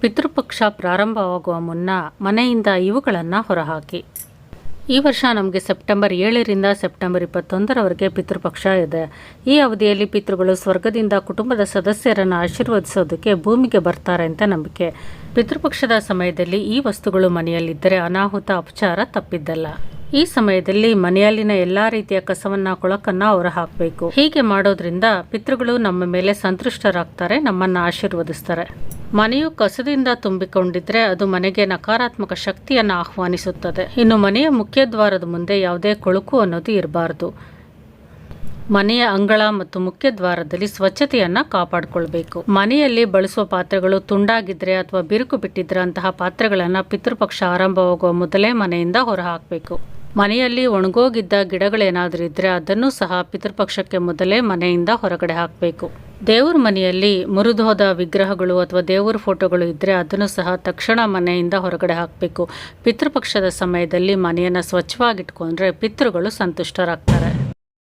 ಪಿತೃಪಕ್ಷ ಪ್ರಾರಂಭವಾಗುವ ಮುನ್ನ ಮನೆಯಿಂದ ಇವುಗಳನ್ನು ಹೊರಹಾಕಿ. ಈ ವರ್ಷ ನಮಗೆ ಸೆಪ್ಟೆಂಬರ್ ಏಳರಿಂದ ಸೆಪ್ಟೆಂಬರ್ ಇಪ್ಪತ್ತೊಂದರವರೆಗೆ ಪಿತೃಪಕ್ಷ ಇದೆ. ಈ ಅವಧಿಯಲ್ಲಿ ಪಿತೃಗಳು ಸ್ವರ್ಗದಿಂದ ಕುಟುಂಬದ ಸದಸ್ಯರನ್ನು ಆಶೀರ್ವದಿಸೋದಕ್ಕೆ ಭೂಮಿಗೆ ಬರ್ತಾರೆ ಅಂತ ನಂಬಿಕೆ. ಪಿತೃಪಕ್ಷದ ಸಮಯದಲ್ಲಿ ಈ ವಸ್ತುಗಳು ಮನೆಯಲ್ಲಿದ್ದರೆ ಅನಾಹುತ, ಅಪಚಾರ ತಪ್ಪಿದ್ದಲ್ಲ. ಈ ಸಮಯದಲ್ಲಿ ಮನೆಯಲ್ಲಿನ ಎಲ್ಲಾ ರೀತಿಯ ಕಸವನ್ನ, ಕೊಳಕನ್ನ ಹೊರ ಹಾಕಬೇಕು ಹೀಗೆ ಮಾಡೋದ್ರಿಂದ ಪಿತೃಗಳು ನಮ್ಮ ಮೇಲೆ ಸಂತುಷ್ಟರಾಗ್ತಾರೆ, ನಮ್ಮನ್ನ ಆಶೀರ್ವದಿಸ್ತಾರೆ. ಮನೆಯು ಕಸದಿಂದ ತುಂಬಿಕೊಂಡಿದ್ರೆ ಅದು ಮನೆಗೆ ನಕಾರಾತ್ಮಕ ಶಕ್ತಿಯನ್ನು ಆಹ್ವಾನಿಸುತ್ತದೆ. ಇನ್ನು ಮನೆಯ ಮುಖ್ಯ ದ್ವಾರದ ಮುಂದೆ ಯಾವುದೇ ಕೊಳುಕು ಅನ್ನೋದು ಇರಬಾರ್ದು. ಮನೆಯ ಅಂಗಳ ಮತ್ತು ಮುಖ್ಯ ದ್ವಾರದಲ್ಲಿ ಸ್ವಚ್ಛತೆಯನ್ನ ಕಾಪಾಡಿಕೊಳ್ಬೇಕು. ಮನೆಯಲ್ಲಿ ಬಳಸುವ ಪಾತ್ರೆಗಳು ತುಂಡಾಗಿದ್ರೆ ಅಥವಾ ಬಿರುಕು ಬಿಟ್ಟಿದ್ರೆ ಅಂತಹ ಪಾತ್ರೆಗಳನ್ನು ಪಿತೃಪಕ್ಷ ಆರಂಭವಾಗುವ ಮೊದಲೇ ಮನೆಯಿಂದ ಹೊರಹಾಕಬೇಕು. ಮನೆಯಲ್ಲಿ ಒಣಗೋಗಿದ್ದ ಗಿಡಗಳೇನಾದರೂ ಇದ್ದರೆ ಅದನ್ನು ಸಹ ಪಿತೃಪಕ್ಷಕ್ಕೆ ಮೊದಲೇ ಮನೆಯಿಂದ ಹೊರಗಡೆ ಹಾಕಬೇಕು. ದೇವ್ರ ಮನೆಯಲ್ಲಿ ಮುರಿದೋದ ವಿಗ್ರಹಗಳು ಅಥವಾ ದೇವ್ರ ಫೋಟೋಗಳು ಇದ್ದರೆ ಅದನ್ನು ಸಹ ತಕ್ಷಣ ಮನೆಯಿಂದ ಹೊರಗಡೆ ಹಾಕಬೇಕು. ಪಿತೃಪಕ್ಷದ ಸಮಯದಲ್ಲಿ ಮನೆಯನ್ನು ಸ್ವಚ್ಛವಾಗಿಟ್ಕೊಂಡ್ರೆ ಪಿತೃಗಳು ಸಂತುಷ್ಟರಾಗ್ತಾರೆ.